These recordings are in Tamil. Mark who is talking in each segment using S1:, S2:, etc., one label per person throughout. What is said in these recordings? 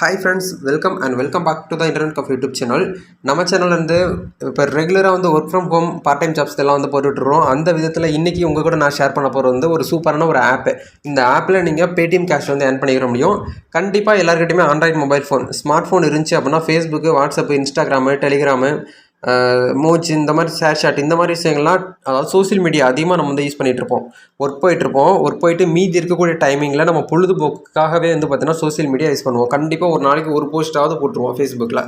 S1: Hi friends welcome and welcome back to the internet cafe YouTube channel நம்ம சேனல்ல இருந்து இப்போ ரெகுலராக வந்து work from home part time jobs எல்லாம் வந்து போட்டுட்ருக்கோம் அந்த விதத்தில் இன்றைக்கி உங்கள் கூட நான் ஷேர் பண்ண போகிறது வந்து ஒரு சூப்பரான ஒரு ஆப்பு இந்த ஆப்பில் நீங்கள் பேடிஎம் கேஷ் வந்து ஏர்ன் பண்ணிக்கிற முடியும். கண்டிப்பாக எல்லாருக்கிட்டையுமே android mobile phone smart phone இருந்துச்சு அப்படின்னா Facebook WhatsApp Instagram Telegram Moj இந்த மாதிரி ஷேர் ஷாட் இந்த மாதிரி விஷயங்கள்லாம் அதாவது சோஷியல் மீடியா அதிகமாக நம்ம வந்து யூஸ் பண்ணிகிட்டு இருப்போம். ஒர்க் போயிட்டுருப்போம் ஒர்க் போயிட்டு மீதி இருக்கக்கூடிய டைமிங்கில் நம்ம பொழுதுபோக்குக்காகவே வந்து பார்த்திங்கன்னா சோஷியல் மீடியா யூஸ் பண்ணுவோம். கண்டிப்பாக ஒரு நாளைக்கு ஒரு போஸ்ட்டாவது போட்டுருவோம் ஃபேஸ்புக்கில்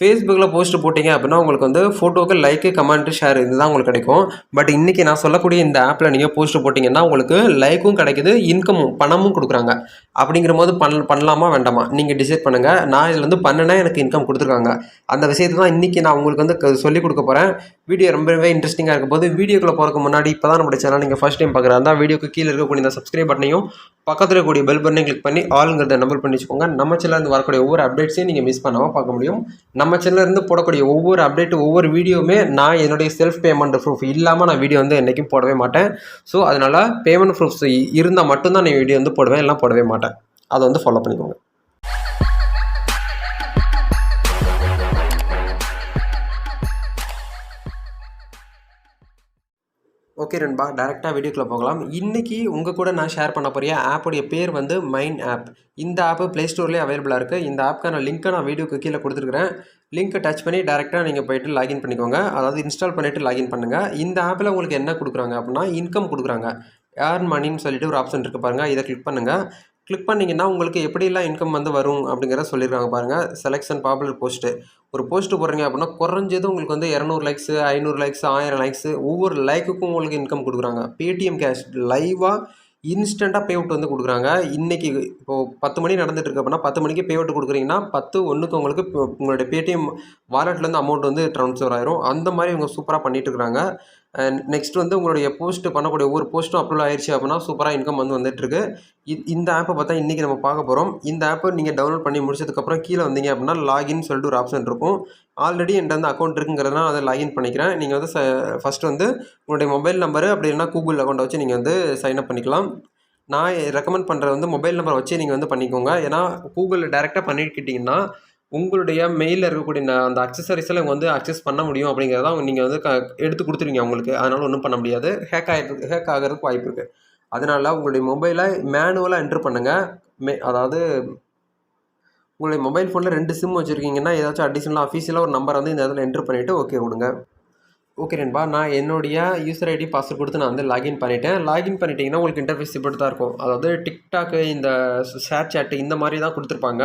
S1: ஃபேஸ்புக்கில் போஸ்ட் போட்டிங்க அப்படின்னா உங்களுக்கு வந்து ஃபோட்டோவுக்கு லைக்கு கமெண்ட்டு ஷேர் இதுதான் உங்களுக்கு கிடைக்கும். பட் இன்றைக்கி நான் சொல்லக்கூடிய இந்த ஆப்பில் நீங்கள் போஸ்ட் போட்டிங்கன்னா உங்களுக்கு லைக்கும் கிடைக்குது இன்கமும் பணமும் கொடுக்குறாங்க. அப்படிங்கிற போது பண் பண்ணலாமா வேண்டாமா? நீங்கள் டிசைட் பண்ணுங்கள் நான் இதில் வந்து பண்ணினா எனக்கு இன்கம் கொடுத்துருக்காங்க. அந்த விஷயத்தை தான் இன்றைக்கி நான் உங்களுக்கு வந்து க- சொல்லிக் கொடுக்க போகிறேன் வீடியோ ரொம்பவே இன்ட்ரெஸ்டிங்காக இருக்கும் போது வீடியோக்குள்ளே போகிறதுக்கு முன்னாடி இப்போ தான் நம்ம சேனல் நீங்கள் ஃபஸ்ட் டைம் பார்க்குறா இருந்தால் வீடியோக்கு கீழே இருக்கக்கூடிய இந்த சப்ஸ்கிரைப் பட்டனையும் பக்கத்தில் இருக்கக்கூடிய பெல் பட்டனையும் கிளிக் பண்ணி ஆளுங்கிறத நம்பர் பண்ணி வச்சுக்கோங்க. நம்ம சேனல்ல இருந்து வரக்கூடிய ஒவ்வொரு அப்டேட்ஸையும் நீங்கள் மிஸ் பண்ணாமல் பார்க்க முடியும். நம்ம நம்ம இருந்து போடக்கூடிய ஒவ்வொரு அப்டேட் ஒவ்வொரு வீடியோவுமே நான் என்னுடைய செல்ஃப் பேமெண்ட் ப்ரூஃப் இல்லாமல் நான் வீடியோ வந்து என்றைக்கும் போடவே மாட்டேன். ஸோ அதனால் பேமெண்ட் ப்ரூஃப்ஸ் இருந்தால் மட்டும்தான் நான் வீடியோ வந்து போடுவேன் எல்லாம் போடவே மாட்டேன். அதை வந்து ஃபாலோ பண்ணிக்கோங்க. ஓகே நண்பா டேரெக்டாக வீடியோக்குள்ளே போகலாம். இன்றைக்கி உங்கள் கூட நான் ஷேர் பண்ண போகிற ஆப்புடைய பேர் வந்து மைன் ஆப் இந்த ஆப்பு ப்ளே ஸ்டோர்லேயே அவைலபிளாக இருக்குது இந்த ஆப்க்கான லிங்க்கை நான் வீடியோக்கு கீழே கொடுத்துருக்குறேன். லிங்க்கை டச் பண்ணி டேரெக்டாக நீங்கள் போயிட்டு லாகின் பண்ணிக்கோங்க. அதாவது இன்ஸ்டால் பண்ணிவிட்டு லாகின் பண்ணுங்கள் இந்த ஆப்பில் உங்களுக்கு என்ன கொடுக்குறாங்க அப்படின்னா இன்கம் கொடுக்குறாங்க. ஏர்ன் மணின்னு சொல்லிட்டு ஒரு ஆப்ஷன் இருக்குது பாருங்கள் இதை கிளிக் பண்ணுங்கள் கிளிக் பண்ணிங்கன்னா உங்களுக்கு எப்படிலாம் இன்கம் வந்து வரும் அப்படிங்கிறத சொல்லியிருக்காங்க பாருங்கள் செலெக்ஷன் பாப்புலர் போஸ்ட்டு ஒரு போஸ்ட்டு போடுறீங்க அப்படின்னா குறைஞ்சது உங்களுக்கு வந்து இரநூறு லைக்ஸு ஐநூறு லைக்ஸ் ஆயிரம் லைக்ஸு ஒவ்வொரு லைக்குக்கும் உங்களுக்கு இன்கம் கொடுக்குறாங்க. பேடிஎம் கேஷ் லைவாக இன்ஸ்டண்ட்டாக பே அவுட் வந்து கொடுக்குறாங்க. இன்றைக்கி இப்போது பத்து மணி நடந்துட்டு இருக்கு அப்படின்னா பத்து மணிக்கு பே அவுட் கொடுக்குறீங்கன்னா பத்து ஒன்றுக்கு உங்களுக்கு உங்களுடைய பேடிஎம் வாலெட்லேருந்து அமௌண்ட் வந்து ட்ரான்ஸ்ஃபர் ஆயிரும். அந்த மாதிரி இவங்க சூப்பராக பண்ணிட்டு இருக்கிறாங்க நெக்ஸ்ட் வந்து உங்களுடைய போஸ்ட் பண்ணக்கூடிய ஒவ்வொரு போஸ்ட்டும் அப்லோட் ஆயிடுச்சு அப்படின்னா சூப்பராக இன்கம் வந்து வந்துட்டுருக்கு. இந்த ஆப்பை பார்த்தா இன்றைக்கி நம்ம பார்க்க போகிறோம் இந்த ஆப்பை நீங்கள் டவுன்லோட் பண்ணி முடிச்சதுக்கப்புறம் கீழே வந்தீங்க அப்படின்னா லாகின் சொல்லிட்டு ஒரு ஆப்ஷன் இருக்கும். ஆல்ரெடி என்கிட்ட வந்து அக்கௌண்ட் இருக்குங்கிறதுனால அதை லாகின் பண்ணிக்கிறேன். நீங்கள் வந்து ஃபஸ்ட்டு வந்து உங்களுடைய மொபைல் நம்பரு அப்படி இல்லைன்னா கூகுள் அக்கௌண்ட்டை வச்சு நீங்கள் வந்து சைன் அப் பண்ணிக்கலாம். நான் ரெக்கமெண்ட் பண்ணுறது வந்து மொபைல் நம்பரை வச்சு நீங்கள் வந்து பண்ணிக்கோங்க. ஏன்னா கூகுளில் டேரெக்டாக பண்ணிக்கிட்டிங்கன்னா உங்களுடைய மெயிலில் இருக்கக்கூடிய அந்த அக்சசரிஸில் இவங்க வந்து அக்சஸ் பண்ண முடியும் அப்படிங்கிறத நீங்கள் வந்து க எடுத்து கொடுத்துருவீங்க அவங்களுக்கு. அதனால் ஒன்றும் பண்ண முடியாது. ஹேக் ஆகிருக்கு ஹேக் ஆகிறதுக்கு வாய்ப்பு இருக்குது அதனால் உங்களுடைய மொபைலை மேனுவலாக என்ட்ரு பண்ணுங்கள் மே அதாவது உங்களுடைய மொபைல் ஃபோனில் ரெண்டு சிம் வச்சுருக்கீங்கன்னா ஏதாச்சும் அடிஷ்னலாக அஃபீஷியலாக ஒரு நம்பர் வந்து இந்த இடத்துல என்ட்ரு பண்ணிவிட்டு ஓகே கொடுங்க. ஓகே நண்பா நான் என்னுடைய யூசர் ஐடி பாஸ்வேர்ட் கொடுத்து நான் வந்து லாகின் பண்ணிட்டேன். லாகின் பண்ணிட்டீங்கன்னா உங்களுக்கு இன்டர்ஃபேஸ் இப்படி தான் இருக்கும். அதாவது டிக்டாக்கு இந்த ஷேர் சாட்டு இந்த மாதிரி தான் கொடுத்துருப்பாங்க.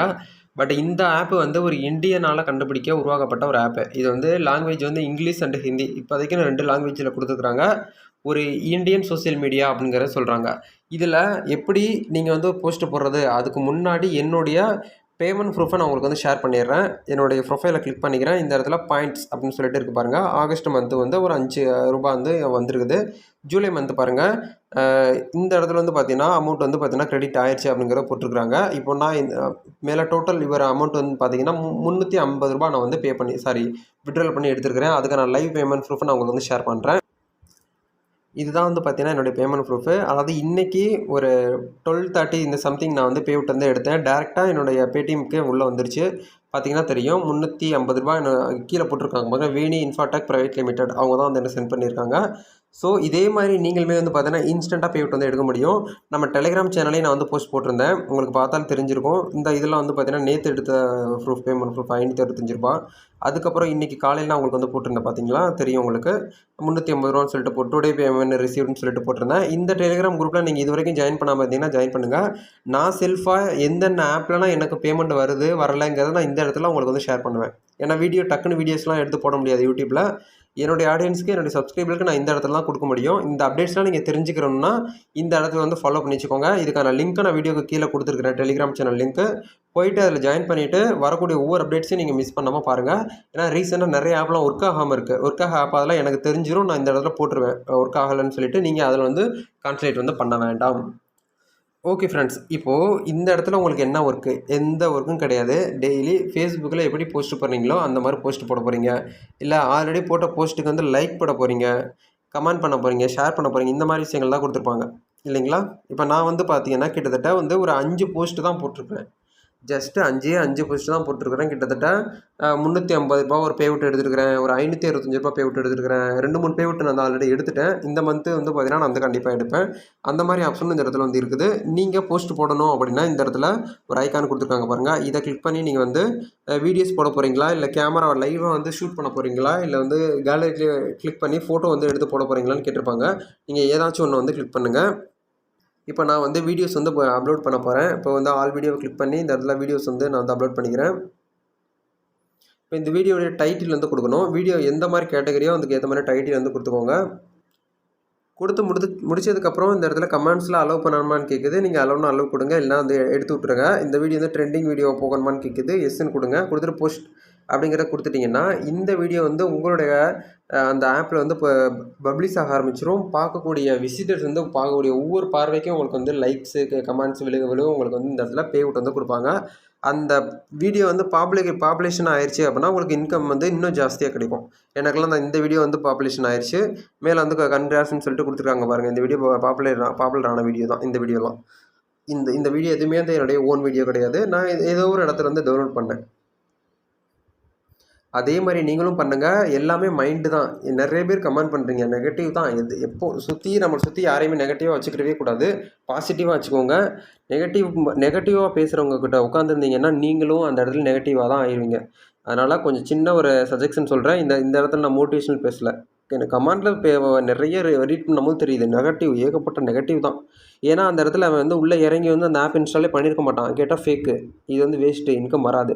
S1: பட் இந்த ஆப் வந்து ஒரு இந்தியனால் கண்டுபிடிக்க உருவாக்கப்பட்ட ஒரு ஆப்பு இது வந்து லாங்குவேஜ் வந்து இங்கிலீஷ் அண்ட் ஹிந்தி. இப்போதைக்கு ரெண்டு லாங்குவேஜில் கொடுத்துருக்குறாங்க. ஒரு இந்தியன் சோஷியல் மீடியா அப்படிங்கிறத சொல்கிறாங்க இதில் எப்படி நீங்கள் வந்து போஸ்ட் போடுறது? அதுக்கு முன்னாடி என்னுடைய பேமெண்ட் ப்ரூஃபை நான் உங்களுக்கு வந்து ஷேர் பண்ணிடுறேன். என்னுடைய ப்ரொஃபைலை கிளிக் பண்ணிக்கிறேன். இந்த இடத்துல பாயிண்ட்ஸ் அப்படின்னு சொல்லிட்டு இருக்கு பாருங்கள் ஆகஸ்ட் மந்த்து வந்து ஒரு அஞ்சு ரூபா வந்து வந்திருக்குது. ஜூலை மந்த் பாருங்கள் இந்த இடத்துல வந்து பார்த்தீங்கன்னா அமௌண்ட் வந்து பார்த்தீங்கன்னா கிரெடிட் ஆயிடுச்சு அப்படிங்கிறத போட்டிருக்காங்க இப்போ நான் இந்த மேலே டோட்டல் இவர் அமௌண்ட் வந்து பார்த்தீங்கன்னா முந்நூற்றி ஐம்பது ரூபா நான் வந்து பே பண்ணி சாரி விட்ரால் பண்ணி எடுத்துருக்கிறேன். அதுக்கு நான் லைவ் பேமெண்ட் ப்ரூஃபை நான் உங்களுக்கு வந்து ஷேர் பண்ணுறேன் இதுதான் வந்து பார்த்தீங்கன்னா என்னுடைய பேமெண்ட் ப்ரூஃபு அதாவது இன்றைக்கி ஒரு டுவெல் தேர்ட்டி இந்த சம்திங் நான் வந்து பேவுட் வந்து எடுத்தேன். டேரெக்டாக என்னுடைய பேடிஎம்க்கு உள்ளே வந்துருச்சு. பார்த்தீங்கன்னா தெரியும். முந்நூற்றி ஐம்பது ரூபாய் என்ன கீழே போட்டிருக்காங்க. பாருங்க வேணி இன்ஃபாடெக் ப்ரைவேட் லிமிடெட் அவங்க தான் வந்து என்ன சென்ட் பண்ணியிருக்காங்க. ஸோ இதே மாதிரி நீங்களுமே வந்து பார்த்தீங்கன்னா இன்ஸ்டண்ட்டாக பேவுட் வந்து எடுக்க முடியும். நம்ம டெலிகிராம் சேனலையும் நான் வந்து போஸ்ட் போட்டிருந்தேன். உங்களுக்கு பார்த்தாலும் தெரிஞ்சிருக்கும். இந்த இதெல்லாம் வந்து பார்த்தீங்கன்னா நேற்று எடுத்த ப்ரூஃப் பேமெண்ட் ப்ரூஃப் ஐநூற்றி அறுபத்தஞ்சு ரூபா அதுக்கப்புறம் இன்றைக்கி காலையில் நான் உங்களுக்கு வந்து போட்டிருந்தேன் பார்த்தீங்களா? தெரியும் உங்களுக்கு. முந்நூற்றி ஐம்பது ரூபான்னு சொல்லிட்டு போட்டு டுடே பேமெண்ட் ரிசீவ்னு சொல்லிட்டு போட்டிருந்தேன். இந்த டெலிகிராம் குரூப்பில் நீங்கள் இது வரைக்கும் ஜாயின் பண்ணாமல் இருந்தீங்கன்னா ஜாயின் பண்ணுங்கள் நான் செல்ஃபாக எந்தெந்த ஆப்லலாம் எனக்கு பேமெண்ட் வருது வரலைங்கிறத நான் இந்த இடத்துல உங்களுக்கு வந்து ஷேர் பண்ணுவேன். ஏன்னா வீடியோ டக்குன்னு வீடியோஸ்லாம் எடுத்து போட முடியாது யூடியூப்பில் என்னுடைய ஆடியன்ஸ்க்கு என்னுடைய சப்ஸ்கிரைபருக்கு நான் இந்த இடத்துல தான் கொடுக்க முடியும். இந்த அப்டேட்ஸ்லாம் நீங்கள் தெரிஞ்சுக்கணும்னா இந்த இடத்துல வந்து ஃபாலோ பண்ணி வச்சுக்கோங்க. இதுக்கான லிங்க்கை நான் வீடியோக்கு கீழே கொடுத்துருக்கிறேன். டெலிகிராம் சேனல் லிங்க்கு போயிட்டு அதில் ஜாயின் பண்ணிவிட்டு வரக்கூடிய ஒவ்வொரு அப்டேட்ஸையும் நீங்கள் மிஸ் பண்ணாமல் பாருங்கள் ஏன்னா ரீசெண்டாக நிறைய ஆப்லாம் ஒர்க் ஆகாமல் இருக்குது ஒர்க் ஆக ஆப் அதெல்லாம் எனக்கு தெரிஞ்சிடும் நான் இந்த இடத்துல போட்டுருவேன். ஒர்க் ஆகலைன்னு சொல்லிட்டு நீங்கள் அதில் வந்து கான்சன்ட்ரேட் வந்து பண்ண வேண்டாம். ஓகே ஃப்ரெண்ட்ஸ் இப்போது இந்த இடத்துல உங்களுக்கு என்ன ஒர்க்கு எந்த ஒர்க்கும் கிடையாது. டெய்லி ஃபேஸ்புக்கில் எப்படி போஸ்ட் பண்ணுறீங்களோ அந்த மாதிரி போஸ்ட் போட போகிறீங்க இல்லை ஆல்ரெடி போட்ட போஸ்ட்டுக்கு வந்து லைக் போட போகிறீங்க கமெண்ட் பண்ண போகிறீங்க ஷேர் பண்ண போகிறீங்க இந்த மாதிரி விஷயங்கள் தான் கொடுத்துருப்பாங்க. இல்லைங்களா? இப்போ நான் வந்து பார்த்தீங்கன்னா கிட்டத்தட்ட வந்து ஒரு அஞ்சு போஸ்ட்டு தான் போட்டிருப்பேன். ஜஸ்ட்டு அஞ்சே அஞ்சு போஸ்ட் தான் போட்டிருக்கிறேன். கிட்டத்தட்ட முந்நூற்றி ஐம்பது ரூபா ஒரு பேவுட் எடுத்துருக்கிறேன். ஒரு ஐநூற்றி அறுபத்தஞ்சு ரூபா பேவுட் எடுத்துருக்கிறேன். ரெண்டு மூணு பே நான் ஆல்ரெடி எடுத்துட்டேன். இந்த மந்த்து வந்து பார்த்தீங்கன்னா நான் வந்து கண்டிப்பாக எடுப்பேன். அந்த மாதிரி ஆப்ஷன் இந்த இடத்துல வந்து இருக்குது. நீங்கள் போஸ்ட் போடணும் அப்படின்னா இந்த இடத்துல ஒரு ஐக்கான் கொடுத்துருக்காங்க பாருங்கள் இதை கிளிக் பண்ணி நீங்கள் வந்து வீடியோஸ் போட போகிறீங்களா இல்லை கேமரா லைவாக வந்து ஷூட் பண்ண போகிறீங்களா இல்லை வந்து கேலரியில் கிளிக் பண்ணி ஃபோட்டோ வந்து எடுத்து போட போகிறீங்களான்னு கேட்டிருப்பாங்க. நீங்கள் ஏதாச்சும் ஒன்று வந்து கிளிக் பண்ணுங்கள் இப்போ நான் வந்து வீடியோஸ் வந்து அப்லோட் பண்ண போகிறேன் இப்போ வந்து ஆல் வீடியோவை கிளிக் பண்ணி இந்த இடத்துல வீடியோஸ் வந்து நான் வந்து அப்லோட் பண்ணிக்கிறேன். இப்போ இந்த வீடியோடைய டைட்டில் வந்து கொடுக்கணும். வீடியோ எந்த மாதிரி கேட்டகரியோ அதுக்கு ஏற்ற மாதிரி டைட்டில் வந்து கொடுத்துக்கோங்க. கொடுத்து முடித்து முடிச்சதுக்கப்புறம் இந்த இடத்துல கமெண்ட்ஸில் அலோவ் பண்ணணுமான்னு கேட்குது நீங்கள் அலோவ்னு அலோவ் கொடுங்க. இல்லைனா வந்து எடுத்து விட்ருங்க இந்த வீடியோ வந்து ட்ரெண்டிங் வீடியோ போகணுமான்னு கேட்குது எஸ்ன்னு கொடுங்க. கொடுத்துட்டு போஸ்ட் அப்படிங்கிறத கொடுத்துட்டிங்கன்னா இந்த வீடியோ வந்து உங்களுடைய அந்த ஆப்பில் வந்து இப்போ பப்ளிஷ் ஆக ஆரம்பிச்சிடும் பார்க்கக்கூடிய விசிட்டர்ஸ் வந்து பார்க்கக்கூடிய ஒவ்வொரு பார்வைக்கும் உங்களுக்கு வந்து லைக்ஸு கமெண்ட்ஸ் விழுக விழுக உங்களுக்கு வந்து இந்த இடத்துல பே அவுட் வந்து கொடுப்பாங்க. அந்த வீடியோ வந்து பாப்புலே பாப்புலேஷன் ஆயிடுச்சு அப்படின்னா உங்களுக்கு இன்கம் வந்து இன்னும் ஜாஸ்தியாக கிடைக்கும். எனக்கெல்லாம் இந்த வீடியோ வந்து பாப்புலேஷன் ஆயிடுச்சு மேலே வந்து கன்கிராஸ்ன்னு சொல்லிட்டு கொடுத்துருக்காங்க பாருங்கள் இந்த வீடியோ பாப்புலர் பாப்புலரான வீடியோ தான் இந்த வீடியோலாம். இந்த இந்த வீடியோ எதுவுமே வந்து என்னுடைய ஓன் வீடியோ கிடையாது. நான் ஏதோ ஒரு இடத்துல வந்து டவுன்லோட் பண்ணேன். அதே மாதிரி நீங்களும் பண்ணுங்கள் எல்லாமே மைண்டு தான். நிறைய பேர் கமெண்ட் பண்ணுறீங்க நெகட்டிவ் தான். எது எப்போ சுற்றி நம்மளை சுற்றி யாரையுமே நெகட்டிவாக வச்சுக்கிடவே கூடாது. பாசிட்டிவாக வச்சுக்கோங்க. நெகட்டிவ் நெகட்டிவாக பேசுகிறவங்க கிட்ட உட்காந்துருந்தீங்கன்னா நீங்களும் அந்த இடத்துல நெகட்டிவாக தான் ஆயிடுவீங்க அதனால் கொஞ்சம் சின்ன ஒரு சஜெக்ஷன் சொல்கிறேன் இந்த இந்த இடத்துல நான் மோட்டிவேஷனல் பேசலை. எனக்கு கமெண்டில் நிறைய ரீட் பண்ணும்போது தெரியுது. நெகட்டிவ் ஏகப்பட்ட நெகட்டிவ் தான். ஏன்னா அந்த இடத்துல அவன் வந்து உள்ளே இறங்கி வந்து அந்த ஆப் இன்ஸ்டாலே பண்ணியிருக்க மாட்டான். கேட்டால் ஃபேக்கு இது வந்து வேஸ்ட்டு இன்கம் வராது.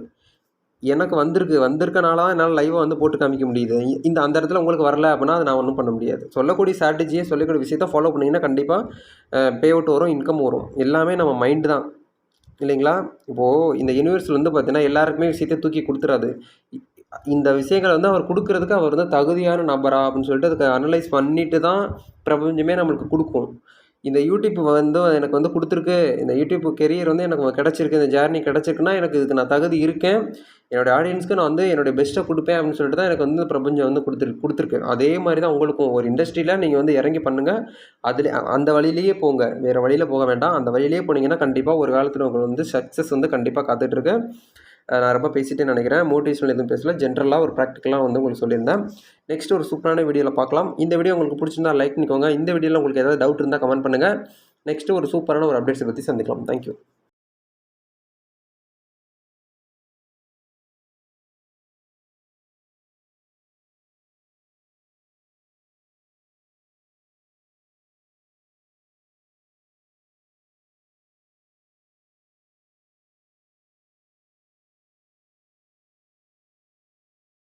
S1: எனக்கு வந்திருக்கு வந்திருக்கனால தான் என்னால் லைவாக வந்து போட்டு காமிக்க முடியுது. இந்த அந்த இடத்துல உங்களுக்கு வரல அப்படின்னா அதை நான் ஒன்றும் பண்ண முடியாது. சொல்லக்கூடிய ஸ்ட்ராட்டஜியை சொல்லக்கூடிய விஷயத்தை ஃபாலோ பண்ணிங்கன்னா கண்டிப்பாக பே அவுட் வரும் இன்கம் வரும். எல்லாமே நம்ம மைண்டு தான். இல்லைங்களா? இப்போது இந்த யூனிவர்ஸில் வந்து பார்த்தீங்கன்னா எல்லாருக்குமே விஷயத்தை தூக்கி கொடுத்துறாது. இந்த விஷயங்களை வந்து அவர் கொடுக்குறதுக்கு அவர் வந்து தகுதியான நபரா அப்படின்னு சொல்லிட்டு அதுக்கு அனலைஸ் பண்ணிட்டு தான் பிரபஞ்சமே நம்மளுக்கு கொடுக்கும். இந்த யூடியூப் வந்து எனக்கு வந்து கொடுத்துருக்கு. இந்த யூடியூப் கெரியர் வந்து எனக்கு கிடச்சிருக்கு. இந்த ஜேர்னி கிடச்சிருக்குன்னா எனக்கு இதுக்கு நான் தகுதி இருக்கேன். என்னோடய ஆடியன்ஸ்க்கு நான் வந்து என்னுடைய பெஸ்ட்டை கொடுப்பேன் அப்படின்னு சொல்லிட்டு தான் எனக்கு வந்து பிரபஞ்சம் வந்து கொடுத்துருக்கு கொடுத்துருக்கு. அதே மாதிரி தான் உங்களுக்கும் ஒரு இண்டஸ்ட்ரியில் நீங்கள் வந்து இறங்கி பண்ணுங்கள் அதில் அந்த வழியிலேயே போங்க. வேறு வழியில் போக வேண்டாம். அந்த வழியிலேயே போனீங்கன்னா கண்டிப்பாக ஒரு காலத்தில் உங்களுக்கு வந்து சக்ஸஸ் வந்து கண்டிப்பாக காத்துட்ருக்கு நான் ரொம்ப பேசிகிட்டே நினைக்கிறேன். மோட்டிவேஷனல் எதுவும் பேசல. ஜென்ரலாக ஒரு ப்ராக்டிக்கலாக வந்து உங்களுக்கு சொல்லியிருந்தேன். நெக்ஸ்ட் ஒரு சூப்பரான வீடியோவில் பார்க்கலாம். இந்த வீடியோ உங்களுக்கு பிடிச்சிருந்தா லைக் பண்ணிக்கோங்க. இந்த வீடியோவில் உங்களுக்கு ஏதாவது டவுட் இருந்தால் கமெண்ட் பண்ணுங்கள் நெக்ஸ்ட்டு ஒரு சூப்பரான ஒரு அப்டேட்ஸை பற்றி சந்திக்கலாம். தேங்க்யூ